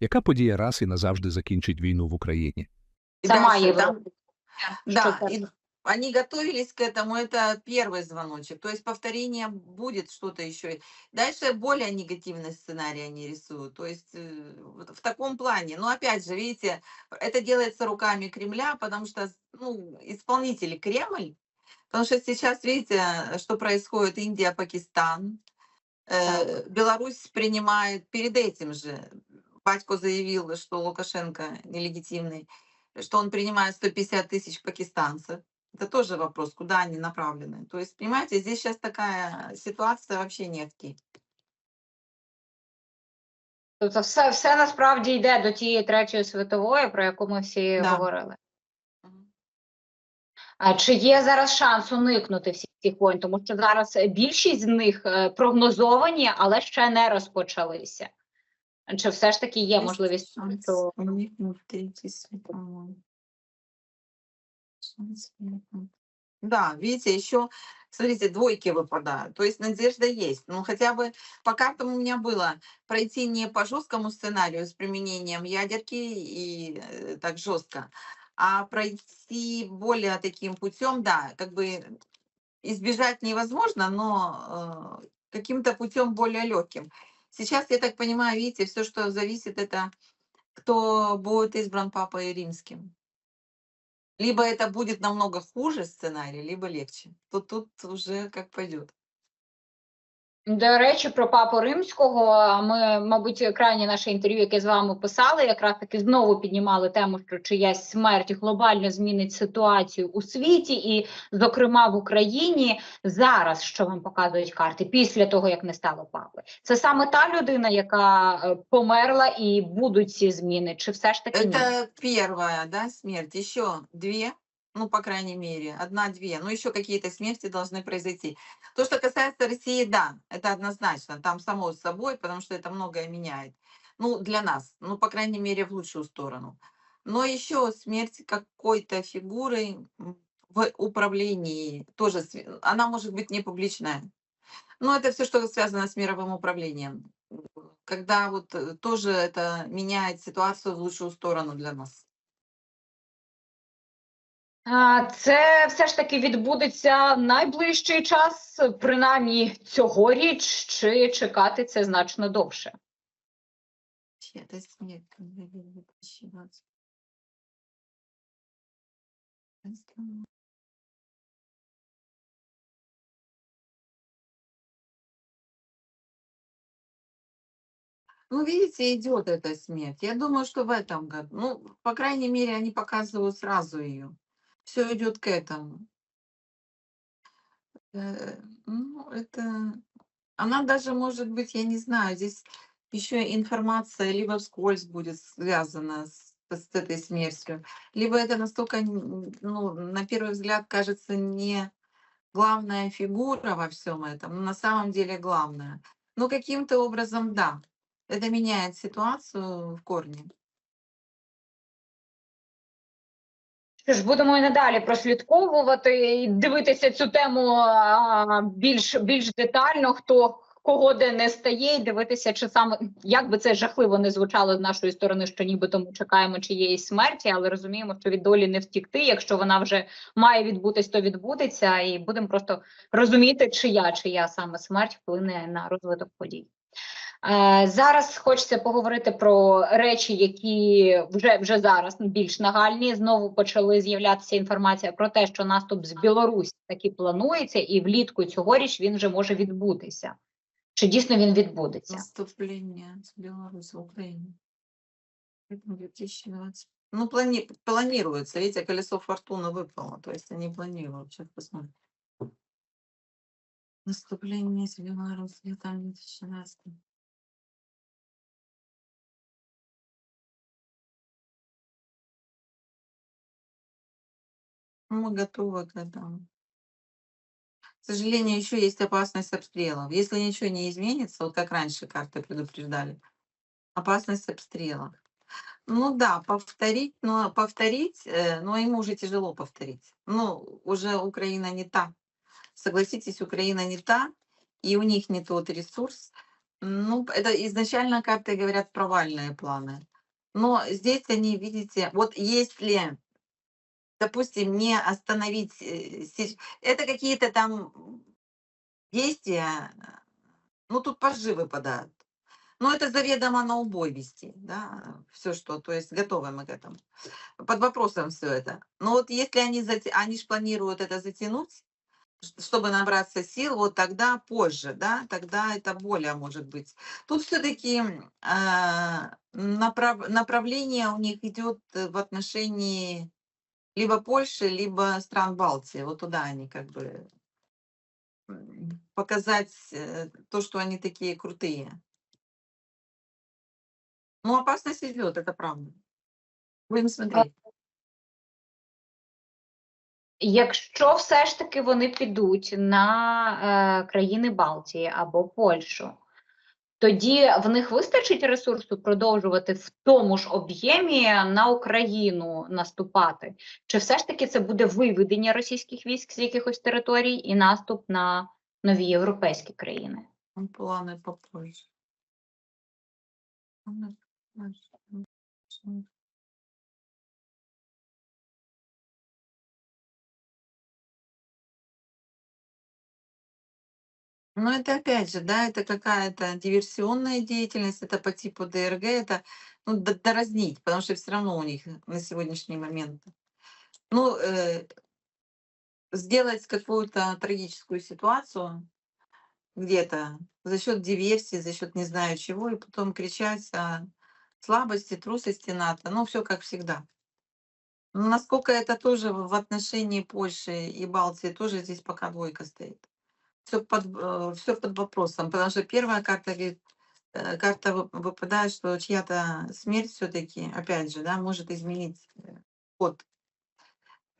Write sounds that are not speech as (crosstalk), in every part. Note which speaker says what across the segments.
Speaker 1: Яка подія раз і назавжди закінчить війну в Україні?
Speaker 2: И
Speaker 3: Сама
Speaker 2: дальше
Speaker 3: Европа.
Speaker 2: там- Да,
Speaker 3: Что-то-
Speaker 2: и они готовились к этому, это первый звоночек. То есть повторение будет что-то еще. Дальше более негативный сценарий они рисуют. То есть э, вот в таком плане. Но опять же, видите, это делается руками Кремля, потому что ну, исполнители Кремль, потому что сейчас, видите, что происходит Индия, Пакистан, э, Беларусь принимает перед этим же. Батько заявил, что Лукашенко нелегитимный, что он принимает 150 тысяч пакистанцев. Это тоже вопрос, куда они направлены. То есть, понимаете, здесь сейчас такая ситуация вообще не ахти.
Speaker 3: Тобто все, все насправді йде до тієї третьої світової, про яку ми всі
Speaker 2: Да.
Speaker 3: говорили. А чи є зараз шанс уникнути всіх цих воїн? Тому що зараз е, більшість з них е, прогнозовані, але ще не розпочалися. Чи все ж таки є
Speaker 2: Есть
Speaker 3: можливість?
Speaker 2: шанс
Speaker 3: що-
Speaker 2: уникнуть Третьей світовой. Шанс уникнуть. Да, видите, еще, смотрите, двойки выпадают. То есть надежда есть. Ну, хотя бы по картам у меня было пройти не по жесткому сценарию с применением ядерки и э, так жестко, а пройти более таким путем, да, как бы избежать невозможно, но э, каким-то путем более легким. Сейчас, я так понимаю, видите, все, что зависит, это кто будет избран папой римским. Либо это будет намного хуже сценарий, либо легче. Тут, тут уже как пойдет.
Speaker 3: До речі, про папу римського. Ми, мабуть, крайнє наше інтерв'ю, яке з вами писали, якраз таки знову піднімали тему, що чиясь смерть глобально змінить ситуацію у світі, і, зокрема, в Україні зараз, що вам показують карти, після того як не стало папи, це саме та людина, яка е, померла, і будуть ці зміни, чи все ж таки?
Speaker 2: Это первая, да, смерть. Еще две, ну, по крайней мере, одна-две. Ну, еще какие-то смерти должны произойти. То, что касается России, да, это однозначно. Там само собой, потому что это многое меняет. Ну, для нас, ну, по крайней мере, в лучшую сторону. Но еще смерть какой-то фигуры в управлении тоже, она может быть не публичная. Но это все, что связано с мировым управлением. Когда вот э, тоже это меняет ситуацию в лучшую сторону для нас.
Speaker 3: А, Це все ж таки відбудеться найближчий час, принаймні цьогоріч, чи чекати це значно довше.
Speaker 2: Чья-то смерть. когда я буду прощеваться. Просто- Ну, видите, идет эта смерть. Я думаю, что в этом году, ну, по крайней мере, они показывают сразу ее. Все идет к этому. Э, Ну, это, она даже может быть, я не знаю, здесь еще информация либо вскользь будет связана с, с этой смертью, либо это настолько, ну, на первый взгляд кажется не главная фигура во всем этом, но на самом деле главная. Но каким-то образом, да, это меняет ситуацию в корне.
Speaker 3: Ж, будемо і надалі прослідковувати і дивитися цю тему більш, більш детально, хто кого де не стає, і дивитися, чи саме як би це жахливо не звучало з нашої сторони, що нібито ми чекаємо чиєїсь смерті, але розуміємо, що від долі не втікти. Якщо вона вже має відбутись, то відбудеться, і будемо просто розуміти, чия чия саме смерть вплине на розвиток подій. Зараз хочеться поговорити про речі, які вже вже зараз більш нагальні. Знову почали з'являтися інформація про те, що наступ з Білорусі таки планується, і влітку цьогоріч він вже може відбутися. Чи дійсно він відбудеться?
Speaker 2: Наступлення з Білорусі в Україні. 2020. Ну, плани... планируется. Видите, колесо фортуны выпало. То есть они планируют. Сейчас посмотрим. Наступление с Беларуси там 2016. Мы готовы к этому. К сожалению, еще есть опасность обстрелов. Если ничего не изменится, вот как раньше карты предупреждали, опасность обстрелов. Ну да, повторить, но повторить, э, но ему уже тяжело повторить. Ну, уже Украина не та. Согласитесь, Украина не та, и у них не тот ресурс. Ну, это изначально карты говорят провальные планы. Но здесь они, видите, вот если, допустим, не остановить, э, это какие-то там действия, э, ну тут пажи выпадают. Но это заведомо на убой вести, да, все что, то есть готовы мы к этому. Под вопросом все это. Но вот если они, зате- они же планируют это затянуть, чтобы набраться сил, вот тогда позже, да, тогда это более может быть. Тут все-таки направление у них идет э, в отношении либо Польши, либо стран Балтии. Вот туда они как бы м, показать э, то, что они такие крутые. Ну, опасность идет, это правда. Будем смотреть.
Speaker 3: Якщо все ж таки вони підуть на е, країни Балтії або Польщу, тоді в них вистачить ресурсу продовжувати в тому ж об'ємі на Україну наступати? Чи все ж таки це буде виведення російських військ з якихось територій і наступ на нові європейські країни?
Speaker 2: Плани по попозже. Но это опять же, да, это какая-то диверсионная деятельность, это по типу ДРГ, это ну, доразнить, потому что все равно у них на сегодняшний момент. Ну, э, сделать какую-то трагическую ситуацию где-то за счет диверсии, за счет не знаю чего, и потом кричать о слабости, трусости НАТО. Ну, все как всегда. Ну, насколько это тоже в отношении Польши и Балтии, тоже здесь пока двойка стоит. Все под, все под вопросом, потому что первая карта говорит, э, карта вы- выпадает, что чья-то смерть все-таки, опять же, да, может изменить э, ход.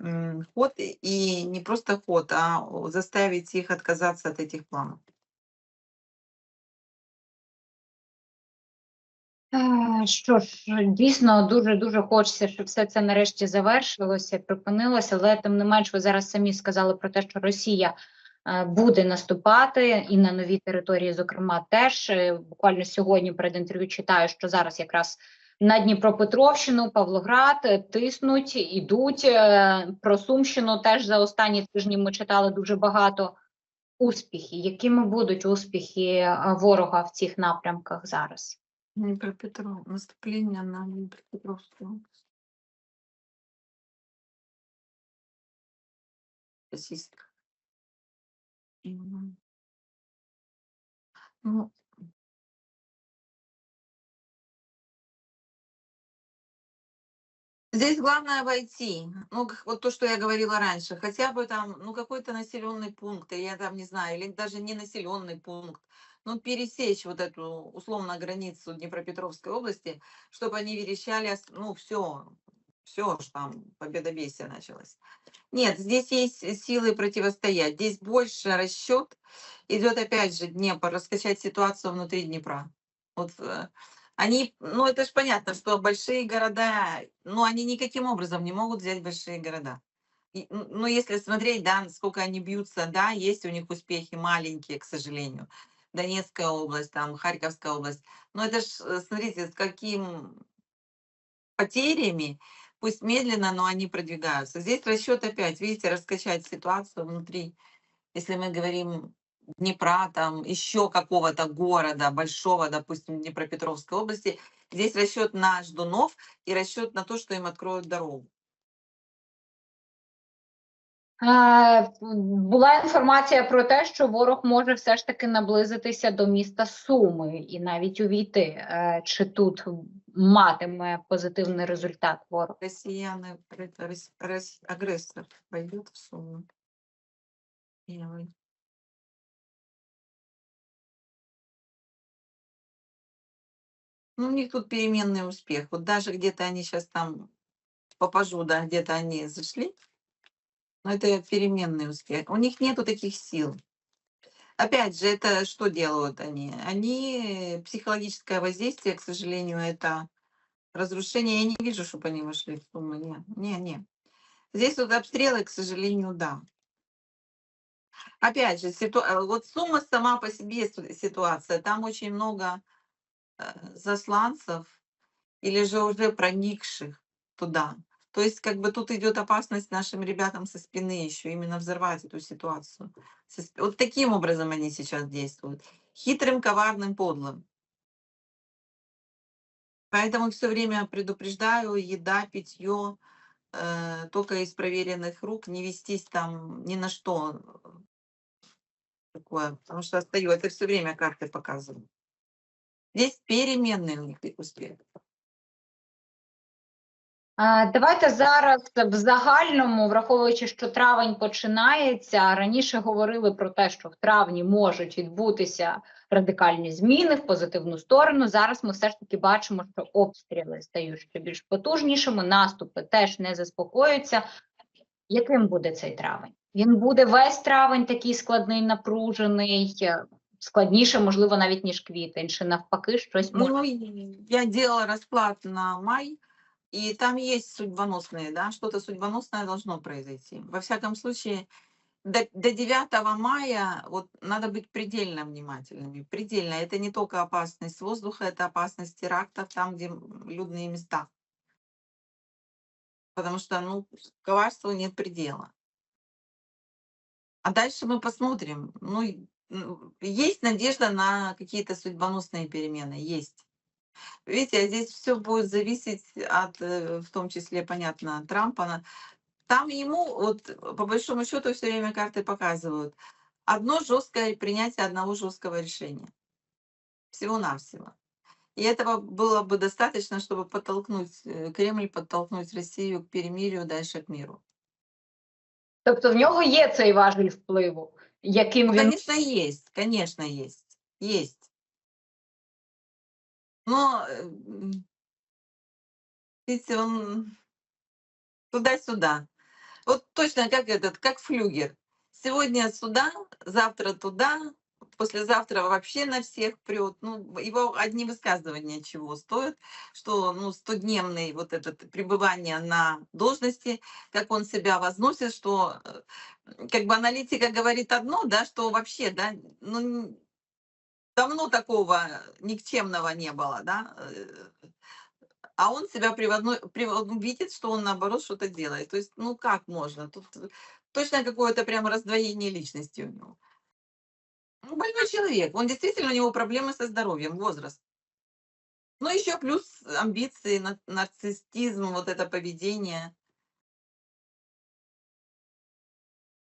Speaker 2: М, Ход и- и не просто ход, а о, заставить их отказаться от этих планов.
Speaker 3: Е, Що ж, дійсно дуже дуже хочеться, щоб все це нарешті завершилося, припинилося, але тим не менш, ви зараз самі сказали про те, що Росія е, буде наступати і на нові території, зокрема, теж Е, буквально сьогодні перед інтерв'ю читаю, що зараз якраз на Дніпропетровщину, Павлоград е, тиснуть, ідуть. Е, Про Сумщину теж за останні тижні ми читали дуже багато. Успіхи, якими будуть успіхи е, ворога в цих напрямках зараз?
Speaker 2: Днепропетров, наступление на Днепропетровскую область. Ну, Здесь главное войти. Ну, вот то, что я говорила раньше, хотя бы там, ну, какой-то населенный пункт, или я там не знаю, или даже не населенный пункт, ну, пересечь вот эту условно границу Днепропетровской области, чтобы они верещали, ну, все, все, что там победобесие началось. Нет, здесь есть э, силы противостоять. Здесь больше расчет идет опять же Днепр, раскачать ситуацию внутри Днепра. Вот э, они, ну это же понятно, что большие города, ну они никаким образом не могут взять большие города. И, ну если смотреть, да, сколько они бьются, да, есть у них успехи маленькие, к сожалению. Донецкая область, там Харьковская область. Но это ж, смотрите, с каким потерями, пусть медленно, но они продвигаются. Здесь расчет опять, видите, раскачать ситуацию внутри. Если мы говорим Днепра, там еще какого-то города большого, допустим, Днепропетровской области, здесь расчет на ждунов и расчет на то, что им откроют дорогу.
Speaker 3: Е, Була інформація про те, що ворог може все ж таки наблизитися до міста Суми і навіть увійти. Е, Чи тут матиме позитивний результат ворог?
Speaker 2: Россияне, это рос- рос- агрессор пойдет в Суму. Первый. Ну, у них тут переменный успех. Вот даже где-то они сейчас там попажу, да, где-то они зашли, Но это переменный успех. У них нету таких сил. Опять же, это что делают они? Они психологическое воздействие, к сожалению, это разрушение. Я не вижу, чтобы они вошли в сумму. Не, не, не. Здесь вот обстрелы, к сожалению, да. Опять же, ситу- э, вот сумма сама по себе ситуация. Там очень много э, засланцев. или же уже проникших туда. То есть как бы тут идет опасность нашим ребятам со спины еще именно взорвать эту ситуацию. Вот таким образом они сейчас действуют. Хитрым, коварным, подлым. Поэтому все время предупреждаю, еда, питье, э, только из проверенных рук, не вестись там ни на что э, такое, потому что остаю, это все время карты показывают. Здесь переменные у них их успех.
Speaker 3: Давайте зараз в загальному, враховуючи, що травень починається, раніше говорили про те, що в травні можуть відбутися радикальні зміни в позитивну сторону. Зараз ми все ж таки бачимо, що обстріли стають ще більш потужнішими, наступи теж не заспокоюються. Яким буде цей травень? Він буде весь травень такий складний, напружений, складніше, можливо, навіть ніж квітень, чи навпаки, щось може.
Speaker 2: Ну, я делала расклад на май, и там есть судьбоносные, да, что-то судьбоносное должно произойти. Во всяком случае, до, до 9 мая вот надо быть предельно внимательными. Предельно. Это не только опасность воздуха, это опасность терактов там, где людные места. Потому что, ну, коварству нет предела. А дальше мы посмотрим. Ну, м, есть надежда на какие-то судьбоносные перемены, есть. Видите, а здесь все будет зависеть от, э, в том числе, понятно, Трампа. На- Там ему, вот э, по большому счету, все время карты показывают одно жесткое принятие одного жесткого решения. Всего-навсего. И этого было бы достаточно, чтобы подтолкнуть э, Кремль, подтолкнуть Россию к перемирию, дальше к миру.
Speaker 3: Тобто в нього є цей важіль впливу, яким
Speaker 2: Ну,
Speaker 3: він
Speaker 2: конечно, есть, конечно, есть, есть. Но, э, видите, он туда-сюда. Вот точно как этот, как флюгер. Сегодня сюда, завтра туда, послезавтра вообще на всех прет. Ну, его одни высказывания чего стоят, что, ну, стодневный вот этот пребывание на должности, как он себя возносит, что э, как бы аналитика говорит одно, да, что вообще, да, ну, давно такого никчемного не было, да, э, а он себя приводной, прив- видит, что он наоборот что-то делает. То есть, ну как можно? Тут точно какое-то прямо раздвоение личности у него. Ну, больной человек. Он действительно, у него проблемы со здоровьем, возраст. Ну, еще плюс амбиции, на- нарциссизм, вот это поведение.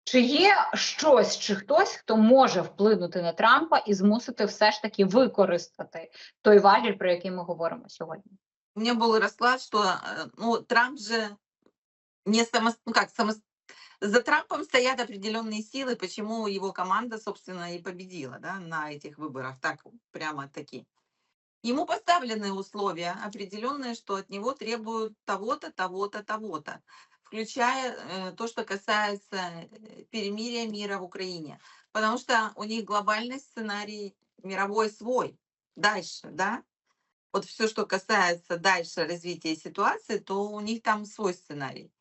Speaker 3: Чи є щось чи хтось, хто може вплинути на Трампа і змусити все ж таки використати той важіль, про який ми говоримо сьогодні?
Speaker 2: У меня был расклад, что э, ну, Трамп же не само, ну как, само, за Трампом стоят определенные силы, почему его команда, собственно, и победила да, на этих выборах, так прямо таки. Ему поставлены условия определенные, что от него требуют того-то, того-то, того-то, включая э, то, что касается э, перемирия мира в Украине. Потому что у них глобальный сценарий мировой свой. Дальше, да? Вот все, что касается дальше развития ситуации, то у них там свой сценарий.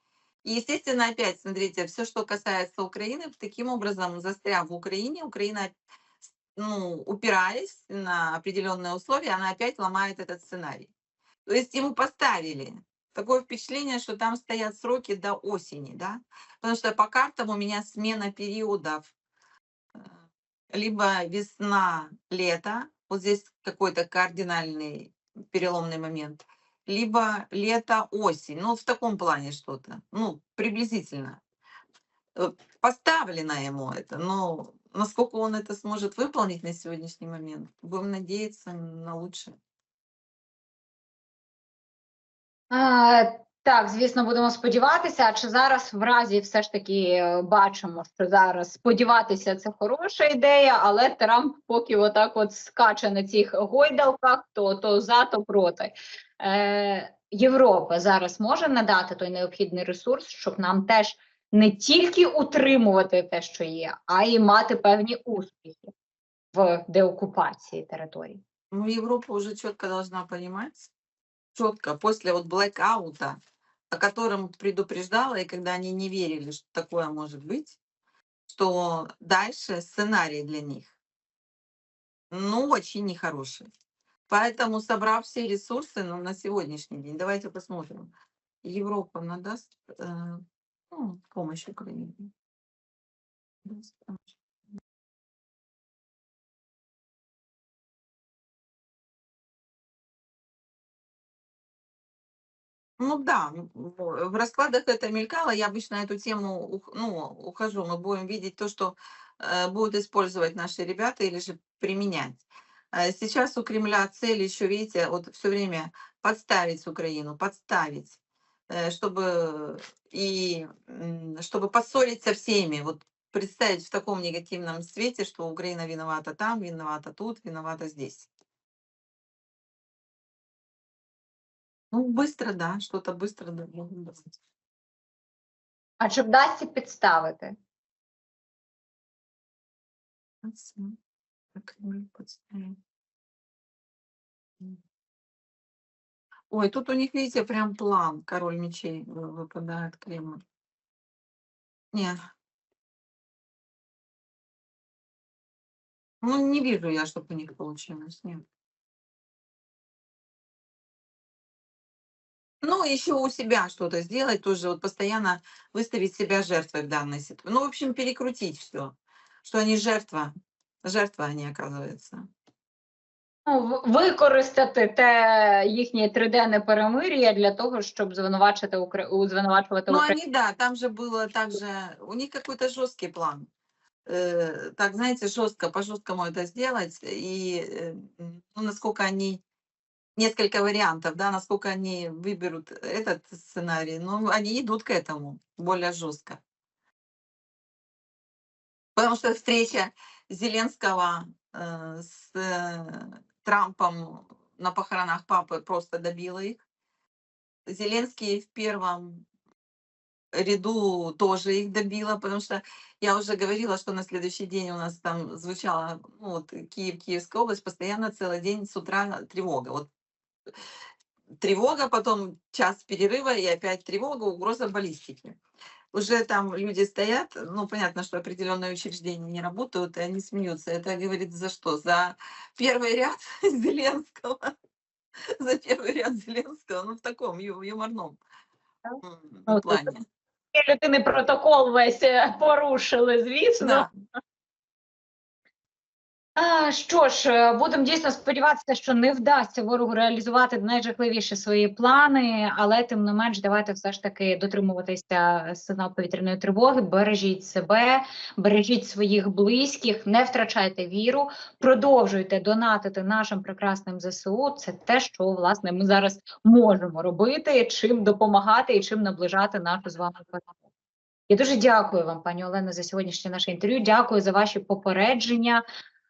Speaker 2: И, естественно, опять, смотрите, все, что касается Украины, таким образом, застряв в Украине, Украина, ну, упираясь на определенные условия, она опять ломает этот сценарий. То есть ему поставили такое впечатление, что там стоят сроки до осени, да, потому что по картам у меня смена периодов, э, либо весна, лето, вот здесь какой-то кардинальный переломный момент, либо лето, осень, ну, в таком плане что-то, ну, приблизительно. Э, Поставлено ему это, но насколько он это сможет выполнить на сегодняшний момент, будем надеяться на лучшее.
Speaker 3: Так, звісно, будемо сподіватися. А чи зараз в разі все ж таки е, бачимо, що зараз сподіватися це хороша ідея, але Трамп поки отак от скаче на цих гойдалках, то, то за, то проти. Е, Європа зараз може надати той необхідний ресурс, щоб нам теж не тільки утримувати те, що є, а й мати певні успіхи в деокупації територій.
Speaker 2: Ну, Европа уже четко должна понимать, четко, после вот блэкаута, о котором предупреждала, и когда они не верили, что такое может быть, что дальше сценарий для них, ну, очень нехороший. Поэтому, собрав все ресурсы ну, на сегодняшний день, давайте посмотрим. Европа надаст э, ну, помощь Украине. Даст помощь. Ну да, м, в раскладах это мелькало. Я обычно эту тему ну, ухожу. Мы будем видеть то, что э, будут использовать наши ребята или же применять. Э, Сейчас у Кремля цель еще, видите, вот все время подставить Украину, подставить, э, чтобы и чтобы поссорить со всеми. Вот представить в таком негативном свете, что Украина виновата там, виновата тут, виновата здесь. Ну, быстро, да, что-то быстро да, могут дать.
Speaker 3: А чи вдасться підставити?
Speaker 2: Так. Ой, тут у них, видите, прям план. Король мечей вы- выпадает Кремль. Не. Ну, не вижу я, чтобы у них получилось. Нет. Ну, еще у себя что-то сделать тоже, вот постоянно выставить себя жертвой в данной ситуации. Ну, в общем, перекрутить все, что они жертва, жертва они, оказывается.
Speaker 3: Ну, в- використати те їхнє триденне перемир'я для того, щоб звинувачити Укра... у- звинувачувати
Speaker 2: Ну,
Speaker 3: Україну.
Speaker 2: они, да, там же было также, у них какой-то жесткий план. Э, так, знаете, жестко, по-жесткому это сделать. И э, м, ну, насколько они, несколько вариантов, да, насколько они выберут этот сценарий, ну, они идут к этому более жестко. Потому что встреча Зеленского э, с э, Трампом на похоронах папы просто добила их. Зеленский в первом ряду тоже их добила, потому что я уже говорила, что на следующий день у нас там звучала ну, вот, Киев, Киевская область, постоянно целый день с утра тревога. Вот тревога, потом час перерыва и опять тревога, угроза баллистики. Уже там люди стоят, ну, понятно, что определенные учреждения не работают, и они смеются. Это говорит за что? За первый ряд (laughs) Зеленского. За первый ряд Зеленского, ну, в таком юморном.
Speaker 3: Ці людини протокол весь е, порушили, звісно.
Speaker 2: Да.
Speaker 3: Що ж, е, будемо дійсно сподіватися, що не вдасться ворогу реалізувати найжахливіші свої плани, але тим не менш, давайте все ж таки дотримуватися сигнал повітряної тривоги, бережіть себе, бережіть своїх близьких, не втрачайте віру, продовжуйте донатити нашим прекрасним ЗСУ. Це те, що власне ми зараз можемо робити, чим допомагати і чим наближати нашу з вами перемогу. Я дуже дякую вам, пані Олено, за сьогоднішнє наше інтерв'ю. Дякую за ваші попередження.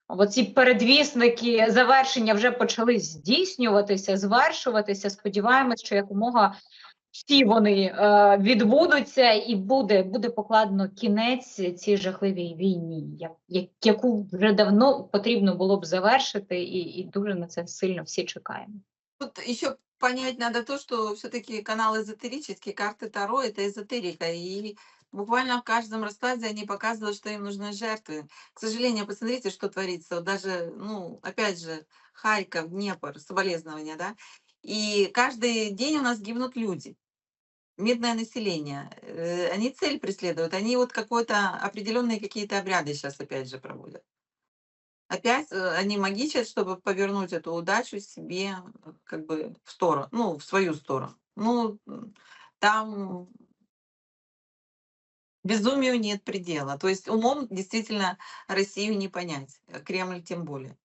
Speaker 3: Оці передвісники завершення вже почали здійснюватися, звершуватися. Сподіваємось, що якомога всі вони е, відбудуться, і буде, буде покладено кінець цій жахливій війні, як, як, яку вже давно потрібно було б завершити, і, і дуже на це сильно всі чекаємо.
Speaker 2: Тут еще понять надо то, что все-таки канал эзотерический, карты Таро это эзотерика. И буквально в каждом раскладе они показывают, что им нужны жертвы. К сожалению, посмотрите, что творится. Вот даже, ну, опять же, Харьков, Днепр, соболезнования, да. И каждый день у нас гибнут люди. Мирное население. Э, Они цель преследуют. Они вот какой-то определенные какие-то обряды сейчас опять же проводят. Опять э, они магичат, чтобы повернуть эту удачу себе э, как бы в сторону, ну, в свою сторону. Ну, там безумию нет предела. То есть умом действительно Россию не понять, э, Кремль тем более.